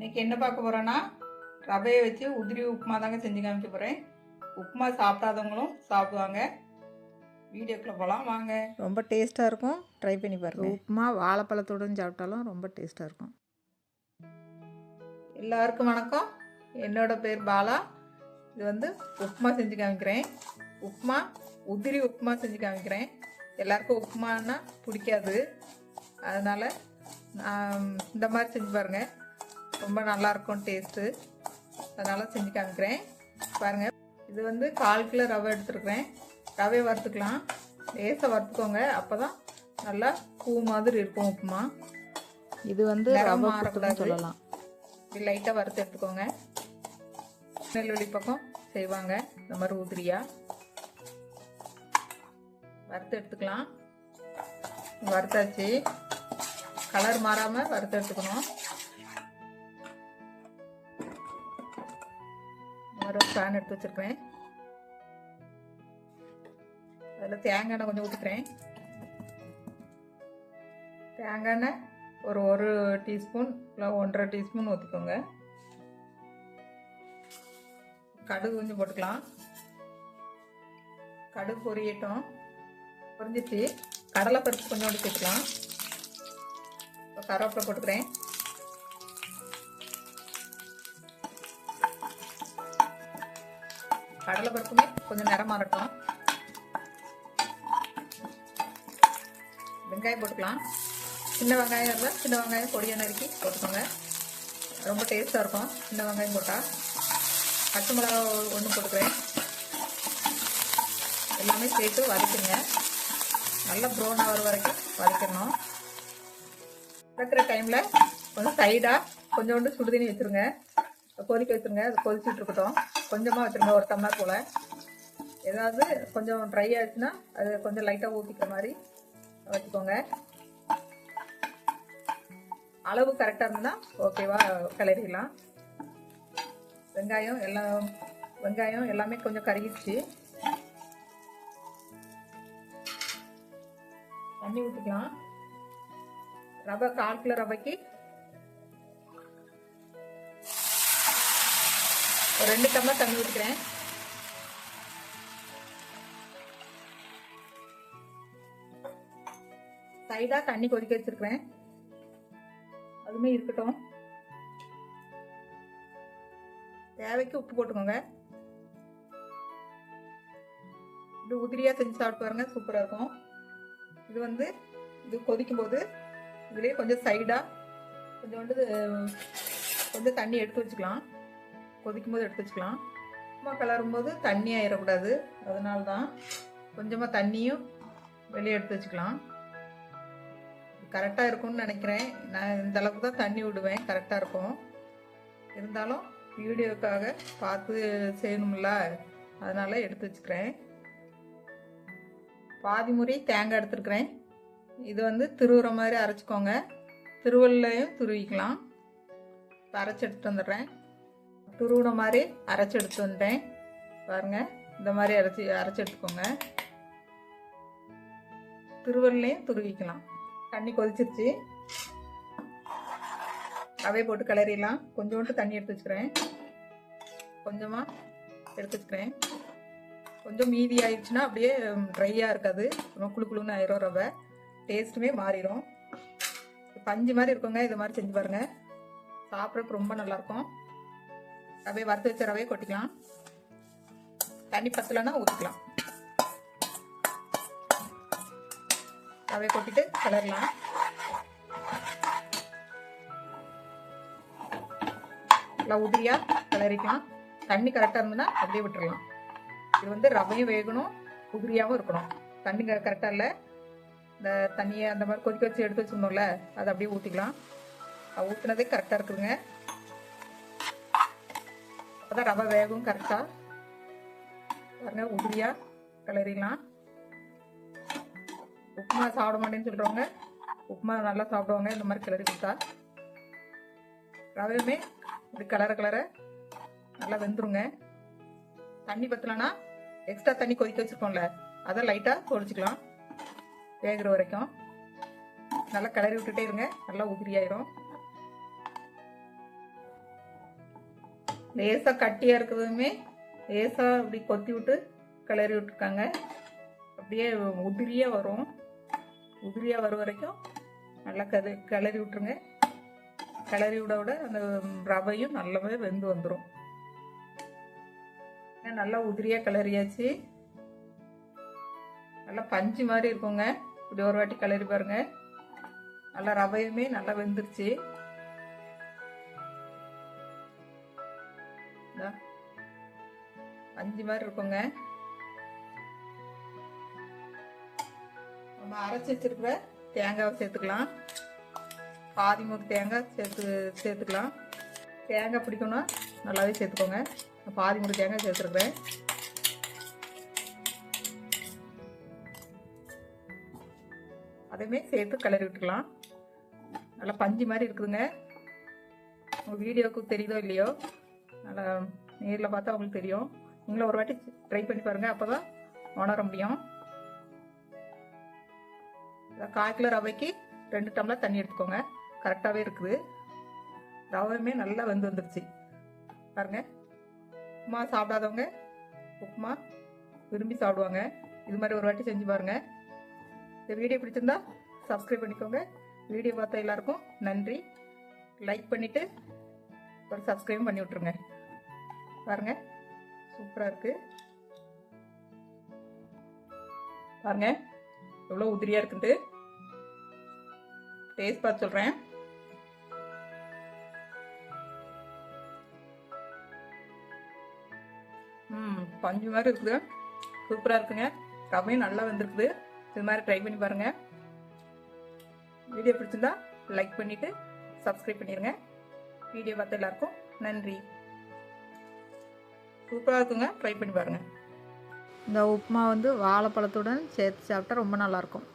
இன்னைக்கு என்ன பார்க்க போறோன்னா ரவையை வச்சு உதிரி உப்புமா தாங்க செஞ்சு காமிக்க போகிறேன் உப்புமா சாப்பிடாதவங்களும் சாப்பிடுவாங்க. வீடியோக்குள்ளே போகலாம் வாங்க. ரொம்ப டேஸ்ட்டாக இருக்கும். ட்ரை பண்ணி பாருங்கள் உப்புமா வாழைப்பழத்துடன் சாப்பிட்டாலும் ரொம்ப டேஸ்ட்டாக இருக்கும். எல்லாருக்கும் வணக்கம். என்னோட பேர் பாலா. இது வந்து உப்புமா செஞ்சு காமிக்கிறேன். உப்புமா உதிரி உப்புமா செஞ்சு காமிக்கிறேன். எல்லாருக்கும் உப்புமான்னா பிடிக்காது. அதனால் நான் இந்த மாதிரி செஞ்சு பாருங்கள் ரொம்ப நல்லாயிருக்கும் டேஸ்ட்டு. அதனால் செஞ்சு காமிக்கிறேன் பாருங்கள் இது வந்து கால் கிலோ ரவை எடுத்துருக்கிறேன். ரவையை வறுத்துக்கலாம். லேசாக வறுத்துக்கோங்க. அப்போ தான் நல்லா பூ மாதிரி இருக்கும் உப்புமா. இது வந்து ரவை மாறக்கூடாது. சொல்லலாம். இப்படி லைட்டாக வறுத்து எடுத்துக்கோங்க. நெல்லுள்ளி பக்கம் செய்வாங்க. இந்த மாதிரி உதிரியா வறுத்து எடுத்துக்கலாம். வறுத்தாச்சு. கலர் மாறாம வறுத்து எடுத்துக்கணும். ஒரு பேன் எடுத்து வச்சிருக்கிறேன். அதில் தேங்காய் எண்ணெய் கொஞ்சம் ஊற்றிக்கிறேன் தேங்காய் எண்ணெய் ஒரு ஒரு டீஸ்பூன் இல்லை ஒன்றரை டீஸ்பூன் ஊற்றிக்கோங்க கடுகு கொஞ்சம் போட்டுக்கலாம். கடுகு பொரியட்டும். பொரிஞ்சிச்சு கடலை பருப்பு கொஞ்சோண்டு சேர்த்துக்கலாம். இப்போ கருவேப்பிலை போட்டுக்கிறேன். கடலை பருப்புமே கொஞ்சம் நேரம் மாறட்டும். வெங்காயம் போட்டுக்கலாம். சின்ன வெங்காயம் இருந்தால் சின்ன வெங்காயம் பொடியை நறுக்கி போட்டுக்கோங்க. ரொம்ப டேஸ்ட்டாக இருக்கும் சின்ன வெங்காயம் போட்டால் பச்சை மிளகா ஒன்று போட்டுக்கிறேன். எல்லாமே சேர்த்து வதக்குங்க. நல்லா ப்ரௌன் ஆகிற வரைக்கும் வதக்கணும். வதக்கிற டைமில் கொஞ்சம் சைடாக கொஞ்சோண்டு சுடுதண்ணி வச்சுருங்க. கொதிக்க வச்சுருங்க. அது கொதிச்சுட்டு இருக்கட்டும். கொஞ்சமாக வச்சுருங்க. ஒரு டம்ளர் போல். ஏதாவது கொஞ்சம் ட்ரை ஆயிடுச்சுன்னா அது கொஞ்சம் லைட்டாக ஊற்றிக்கிற மாதிரி வச்சுக்கோங்க. அளவு கரெக்டாக இருந்தால் ஓகேவா கிளறிடலாம். வெங்காயம் எல்லாம் வெங்காயம் எல்லாமே கொஞ்சம் கருகிடுச்சு. தண்ணி ஊற்றிக்கலாம் ரவை கால் கிலோ ரவைக்கு ஒரு ரெண்டு டம்ளர் தண்ணி ஊற்றிக்கிறேன் சைடாக தண்ணி கொதிக்க வச்சிருக்கிறேன். அதுவுமே இருக்கட்டும். தேவைக்கு உப்பு போட்டுக்கோங்க. இது உதிரியாக செஞ்சு சாப்பிட்டு பாருங்க சூப்பராக இருக்கும். இது வந்து இது கொதிக்கும் போது இதுலேயே கொஞ்சம் சைடாக கொஞ்சோண்டு கொஞ்சம் தண்ணி எடுத்து வச்சுக்கலாம். கொதிக்கும் போது எடுத்து வச்சுக்கலாம். சும்மா கிளறும் போது தண்ணி ஆயிடக்கூடாது அதனால தான் கொஞ்சமாக தண்ணியும் வெளியே எடுத்து வச்சுக்கலாம். கரெக்டாக இருக்கும்னு நினைக்கிறேன். நான் இந்த அளவுக்கு தான் தண்ணி விடுவேன். கரெக்டாக இருக்கும். இருந்தாலும் வீடியோக்காக பார்த்து செய்யணும்ல. அதனால் எடுத்து வச்சுக்கிறேன். பாதி முறை தேங்காய் எடுத்துருக்குறேன். இது வந்து திருவுற மாதிரி அரைச்சிக்கோங்க. திருவள்ளையும் துருவிக்கலாம். இப்போ அரைச்சி எடுத்துகிட்டு வந்துடுறேன். துருவின மாதிரி அரைச்சி எடுத்து வந்துட்டேன். இந்த மாதிரி அரைச்சி அரைச்சி எடுத்துக்கோங்க. திருவள்ளையும் துருவிக்கலாம். தண்ணி கொதிச்சிருச்சு. ரவை போட்டு கிளறிடலாம். கொஞ்சோண்டு தண்ணி எடுத்து வச்சுக்கிறேன். கொஞ்சமாக எடுத்து வச்சுக்கிறேன். கொஞ்சம் மீதி ஆயிடுச்சுன்னா அப்படியே ட்ரையாக இருக்காது. ரொம்ப குளு குளுன்னு ஆயிரும் ரவை. டேஸ்ட்டுமே மாறிடும் பஞ்சு மாதிரி இருக்குங்க. இது மாதிரி செஞ்சு பாருங்கள் சாப்பிட்றதுக்கு ரொம்ப நல்லாயிருக்கும் ரவையை வறுத்து வச்ச ரவையை கொட்டிக்கலாம். தண்ணி பத்தலைன்னா ஊற்றிக்கலாம் ரவையை கொட்டிட்டு கிளறலாம் நல்லா உதிரியாக கிளறிக்கலாம் தண்ணி கரெக்டாக இருந்ததுன்னா அப்படியே விட்டுறலாம். இது வந்து ரவையும் வேகணும் உதிரியாகவும் இருக்கணும். தண்ணி கரெக்டாக இல்லை. இந்த தண்ணியை அந்த மாதிரி கொதிக்க வச்சு எடுத்து வச்சுருந்தோம்ல அதை அப்படியே ஊற்றிக்கலாம் ஊற்றினதே கரெக்டாக இருக்குதுங்க. அப்போ ரவை வேகும் கரெக்டாக பாருங்க உதிரியாக கிளறிடலாம். உப்புமா சாப்பிட மாட்டேன்னு சொல்கிறவங்க உப்புமா நல்லா சாப்பிடுவாங்க இந்த மாதிரி கிளறி கொடுத்தா. ரவையுமே இது கலர கலர நல்லா வெந்துருங்க. தண்ணி பற்றலன்னா எக்ஸ்ட்ரா தண்ணி கொதிக்க வச்சுருக்கோம்ல அதை லைட்டாக தொழிச்சிக்கலாம் வேகிற வரைக்கும். நல்லா கிளறி விட்டுட்டே இருங்க நல்லா உதிரியாயிரும். லேசாக கட்டியாக இருக்கிறதுமே லேசாக அப்படி கொத்தி விட்டு கிளறி விட்டுருக்காங்க. அப்படியே உதிரியாக வரும். உதிரியாக வர வரைக்கும் நல்லா கது கிளறி விட்டுருங்க. கிளறி விட விட அந்த ரவையும் நல்லாவே வெந்து வந்துடும் நல்லா உதிரியாக கிளறியாச்சு. நல்லா பஞ்சு மாதிரி இருக்குங்க. இப்படி ஒரு வாட்டி கிளறி பாருங்க. நல்லா ரவையுமே நல்லா வெந்துருச்சு. பஞ்சு மாதிரி இருக்குங்க. நம்ம அரைச்சி வச்சிருக்கிற தேங்காவை சேர்த்துக்கலாம். பாதி மூணு தேங்காய் சேர்த்து சேர்த்துக்கலாம். தேங்காய் பிடிக்கணும்னா நல்லாவே சேர்த்துக்கோங்க. நான் பாதி மூணு தேங்காய் சேர்த்துருக்குறேன். அதையுமே சேர்த்து கிளறி விட்டுக்கலாம். நல்லா பஞ்சு மாதிரி இருக்குதுங்க. உங்கள் வீடியோவுக்கு தெரியுதோ இல்லையோ? நல்லா நேரில் பார்த்தா உங்களுக்கு தெரியும். நீங்களும் ஒரு வாட்டி ட்ரை பண்ணி பாருங்கள் அப்போ தான் உணர முடியும். கால் கிலோ ரவைக்கு ரெண்டு டம்ளர் தண்ணி எடுத்துக்கோங்க. கரெக்டாகவே இருக்குது. ரவையுமே நல்லா வெந்து வந்துருச்சு. பாருங்க. உப்புமா சாப்பிடாதவங்க உப்புமா விரும்பி சாப்பிடுவாங்க. இது மாதிரி ஒரு வாட்டி செஞ்சு பாருங்க. இந்த வீடியோ பிடிச்சிருந்தா சப்ஸ்கிரைப் பண்ணிக்கோங்க. வீடியோ பார்த்த எல்லாருக்கும் நன்றி. லைக் பண்ணிவிட்டு ஒரு சப்ஸ்கிரைப் பண்ணி விட்ருங்க பாருங்கள் சூப்பராக இருக்கு. பாருங்க எவ்வளோ உதிரியாக இருக்குது டேஸ்ட் பார்த்து சொல்கிறேன் ம் பஞ்சு மாதிரி இருக்குது. சூப்பராக இருக்குங்க. ரவையும் நல்லா வந்திருக்குது. இது மாதிரி ட்ரை பண்ணி பாருங்கள் வீடியோ பிடிச்சிருந்தா லைக் பண்ணிவிட்டு சப்ஸ்கிரைப் பண்ணிடுங்க வீடியோ பார்த்த எல்லாருக்கும் நன்றி. சூப்பராக இருக்குங்க. ட்ரை பண்ணி பாருங்கள் இந்த உப்புமா வந்து வாழைப்பழத்துடன் சேர்த்து சாப்பிட்டா ரொம்ப நல்லாயிருக்கும்